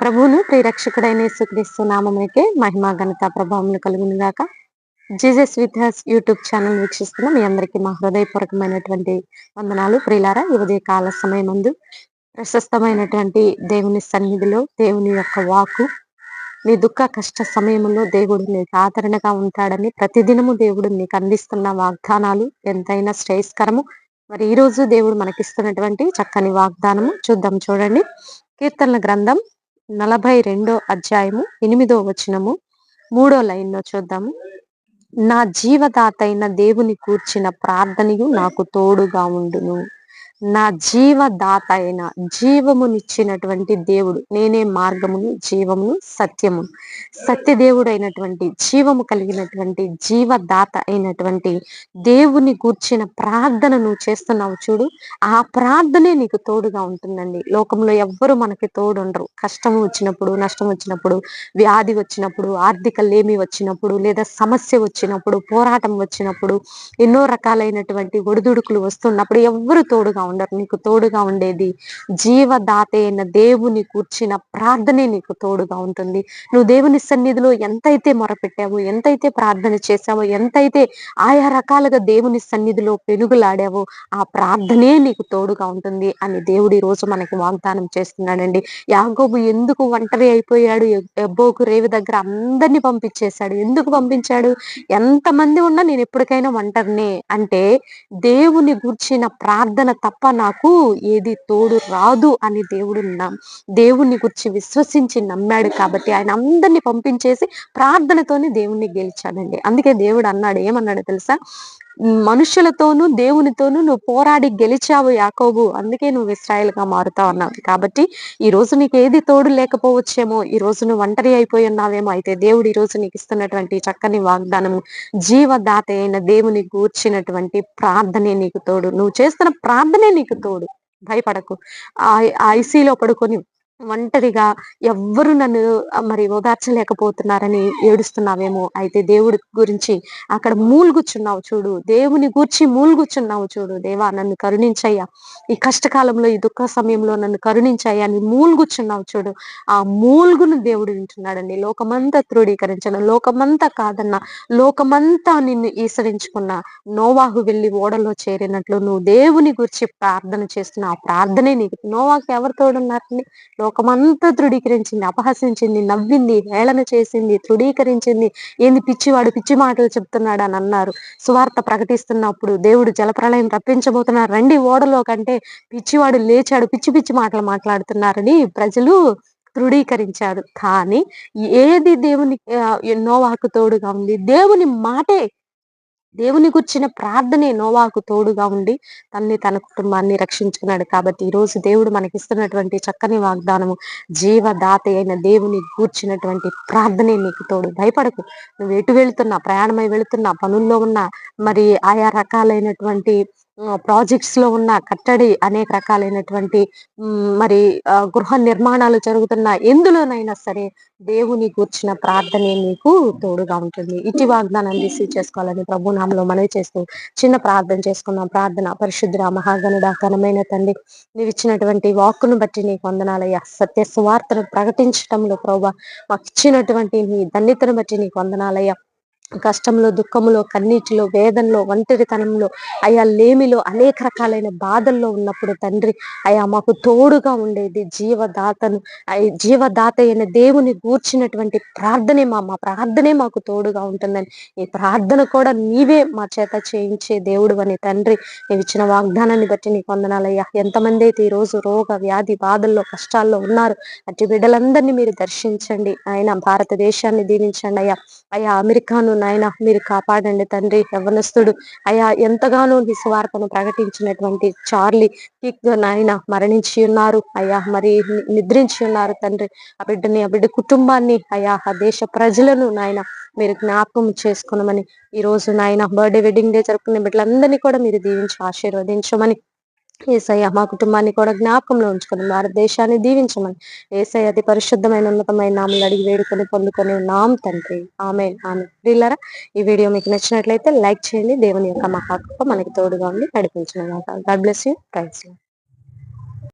ప్రభువును ప్రియరక్షకుడైన యేసుక్రీస్తు నామమునికే మహిమ ఘనత ప్రభావం కలుగును గాక Jesus with us YouTube channel వీక్షిస్తున్న మీ అందరికీ మా హృదయపూర్వకమైనటువంటి వందనాలు. ప్రియులారా ఈ ఉదయ కాల సమయం ప్రశస్తమైనటువంటి దేవుని సన్నిధిలో దేవుని యొక్క వాకు నీ దుఃఖ కష్ట సమయంలో దేవుడు నీకు ఆదరణగా ఉంటాడని ప్రతిదినము దేవుడు నీకు అందిస్తున్న వాగ్దానాలు ఎంతైనా శ్రేయస్కరము. మరి ఈ రోజు దేవుడు మనకిస్తున్నటువంటి చక్కని వాగ్దానము చూద్దాం చూడండి. కీర్తనల గ్రంథం నలభై రెండో అధ్యాయము ఎనిమిదో వచనము. మూడో లైన్లో చూద్దాము. నా జీవదాతైన దేవుని కూర్చిన ప్రార్థనయు నాకు తోడుగా ఉండును. నా జీవదాత అయిన జీవమునిచ్చినటువంటి దేవుడు నేనే మార్గమును జీవమును సత్యము సత్యదేవుడైనటువంటి జీవము కలిగినటువంటి జీవదాత అయినటువంటి దేవుని కూర్చిన ప్రార్థన నువ్వు చేస్తున్నావు చూడు. ఆ ప్రార్థనే నీకు తోడుగా ఉంటుందండి. లోకంలో ఎవ్వరు మనకి తోడుండరు. కష్టం వచ్చినప్పుడు నష్టం వచ్చినప్పుడు వ్యాధి వచ్చినప్పుడు ఆర్థిక లేమి వచ్చినప్పుడు లేదా సమస్య వచ్చినప్పుడు పోరాటం వచ్చినప్పుడు ఎన్నో రకాలైనటువంటి ఒడిదుడుకులు వస్తున్నప్పుడు ఎవ్వరు తోడుగా ఉండరు నీకు తోడుగా ఉండేది. జీవదాత అయిన దేవుని కూర్చిన ప్రార్థనే నీకు తోడుగా ఉంటుంది. నువ్వు దేవుని సన్నిధిలో ఎంతైతే మొరపెట్టావో ఎంతైతే ప్రార్థన చేశావో ఎంతైతే ఆయా రకాలుగా దేవుని సన్నిధిలో పెనుగులాడావో ఆ ప్రార్థనే నీకు తోడుగా ఉంటుంది అని దేవుడు ఈ రోజు మనకి వాగ్దానం చేస్తున్నాడండి. యాగోబు ఎందుకు ఒంటరి అయిపోయాడు? ఎబ్బోకు రేవి దగ్గర అందరినీ పంపించేశాడు. ఎందుకు పంపించాడు? ఎంతమంది ఉన్నా నేను ఎప్పటికైనా ఒంటరినే. అంటే దేవుని గుర్చిన ప్రార్థన తప్ప తప్ప నాకు ఏది తోడు రాదు అని దేవుడు దేవుని గురించి విశ్వసించి నమ్మాడు కాబట్టి ఆయన అందరినీ పంపించేసి ప్రార్థనతోనే దేవుణ్ణి గెలిచాడండి. అందుకే దేవుడు అన్నాడు ఏమన్నాడు తెలుసా? మనుషులతోనూ దేవునితోనూ నువ్వు పోరాడి గెలిచావు యాకోబు. అందుకే నువ్వు ఇస్రాయల్గా మారుతావు అన్నావు కాబట్టి ఈ రోజు నీకు ఏది తోడు లేకపోవచ్చేమో ఈ రోజు నువ్వు ఒంటరి అయిపోయి ఉన్నావేమో అయితే దేవుడు ఈ రోజు నీకు ఇస్తున్నటువంటి చక్కని వాగ్దానము జీవదాత అయిన దేవుని కూర్చినటువంటి ప్రార్థనే నీకు తోడు. నువ్వు చేస్తున్న ప్రార్థనే నీకు తోడు. భయపడకు. ఆ ఐసీలో పడుకొని ఒంటరిగా ఎవ్వరు నన్ను మరి ఓదార్చలేకపోతున్నారని ఏడుస్తున్నావేమో. అయితే దేవుడి గురించి అక్కడ మూలుగుచున్నావు చూడు. దేవుని గూర్చి మూలుగుచున్నావు చూడు. దేవా నన్ను కరుణించయ్యా. ఈ కష్టకాలంలో ఈ దుఃఖ సమయంలో నన్ను కరుణించయ్యా అని మూలుగుచున్నావు చూడు. ఆ మూలుగును దేవుడు వింటున్నాడండి. లోకమంతా త్రుడీకరించను లోకమంతా కాదన్న లోకమంతా నిన్ను ఈసరించుకున్న నోవాహు వెళ్ళి ఓడలో చేరినట్లు నువ్వు దేవుని గురించి ప్రార్థన చేస్తున్న ఆ ప్రార్థనే నీకు. నోవాకు ఎవరు తోడున్నారండి? లోకమంతా ధృడీకరించింది అపహసించింది నవ్వింది హేళన చేసింది ధృడీకరించింది ఏంది పిచ్చివాడు పిచ్చి మాటలు చెప్తున్నాడు అని అన్నారు. సువార్త ప్రకటిస్తున్నప్పుడు దేవుడు జలప్రలయం రప్పించబోతున్నారు రండి ఓడలో కంటే పిచ్చివాడు లేచాడు పిచ్చి పిచ్చి మాటలు మాట్లాడుతున్నారని ప్రజలు తృఢీకరించారు కానీ ఏది దేవుని నోవాకు తోడుగా ఉంది? దేవుని మాటే దేవుని గుర్చిన ప్రార్థనే నోవాకు తోడుగా ఉండి తన్ని తన కుటుంబాన్ని రక్షించుకున్నాడు. కాబట్టి ఈ రోజు దేవుడు మనకిస్తున్నటువంటి చక్కని వాగ్దానము జీవదాత అయిన దేవుని గూర్చినటువంటి ప్రార్థనే నీకు తోడు. భయపడకు. నువ్వు ఎటు వెళుతున్నా ప్రయాణమై వెళుతున్నా పనుల్లో ఉన్నా మరి ఆయా రకాలైనటువంటి ప్రాజెక్ట్స్లో ఉన్న కట్టడి అనేక రకాలైనటువంటి మరి గృహ నిర్మాణాలు జరుగుతున్న ఎందులోనైనా సరే దేవుని కూర్చిన ప్రార్థనే మీకు తోడుగా ఉంటుంది. ఇటు వాగ్దానం రిసీవ్ చేసుకోవాలని ప్రభునామంలో మనవి చేస్తూ చిన్న ప్రార్థన చేసుకున్న ప్రార్థన పరిశుద్ధ మహాగణుడ ఘనమైన తండ్రి నీవు ఇచ్చినటువంటి వాక్కును బట్టి నీకు వందనాలయ్యా. సత్య సువార్తను ప్రకటించడంలో ప్రభా మాకు ఇచ్చినటువంటి నీ ధన్యతను బట్టి నీకు వందనాలయ్యా. కష్టంలో దుఃఖంలో కన్నీటిలో వేదనలో ఒంటరితనంలో అయా లేమిలో అనేక రకాలైన బాధల్లో ఉన్నప్పుడు తండ్రి అయా మాకు తోడుగా ఉండేది జీవదాతను జీవదాత అయిన దేవుని గూర్చినటువంటి ప్రార్థనే మా మా ప్రార్థనే మాకు తోడుగా ఉంటుందని ఈ ప్రార్థన కూడా నీవే మా చేత చేయించే దేవుడు అని తండ్రి నీవు ఇచ్చిన వాగ్దానాన్ని బట్టి నీకు వందనాలయ్యా ఎంతమంది అయితే ఈ రోజు రోగ వ్యాధి బాధల్లో కష్టాల్లో ఉన్నారు అటు బిడ్డలందరినీ మీరు దర్శించండి. ఆయన భారతదేశాన్ని దీవించండి అయ్యా. అయ్యా అమెరికాను నాయన మీరు కాపాడండి తండ్రి యవనస్తుడు అయ్యా ఎంతగానో నీ స్వార్థను ప్రకటించినటువంటి చార్లీ నాయన మరణించి ఉన్నారు. అయ్యా మరి నిద్రించి ఉన్నారు తండ్రి. ఆ బిడ్డని ఆ బిడ్డ కుటుంబాన్ని అయ్యా ఆ దేశ ప్రజలను నాయన మీరు జ్ఞాపకం చేసుకున్నామని ఈ రోజు నాయన బర్త్డే వెడ్డింగ్ డే జరుపుకునే బిడ్డలందరినీ కూడా మీరు దీవించి ఆశీర్వదించమని ఏసయ్య మా కుటుంబాన్ని కూడా జ్ఞాపకంలో ఉంచుకొని భారతదేశాన్ని దీవించమని ఏసయ్య అతి పరిశుద్ధమైన ఉన్నతమైన నామలు అడిగి వేడుకొని పొందుకొని నామ్ తండ్రి. ఆమె ఆమె ప్రిల్లరా ఈ వీడియో మీకు నచ్చినట్లయితే లైక్ చేయండి. దేవుని యొక్క మహాకృప మనకి తోడుగా ఉండి నడిపించిన గాడ్ బ్లెస్ యూ. థ్యాంక్స్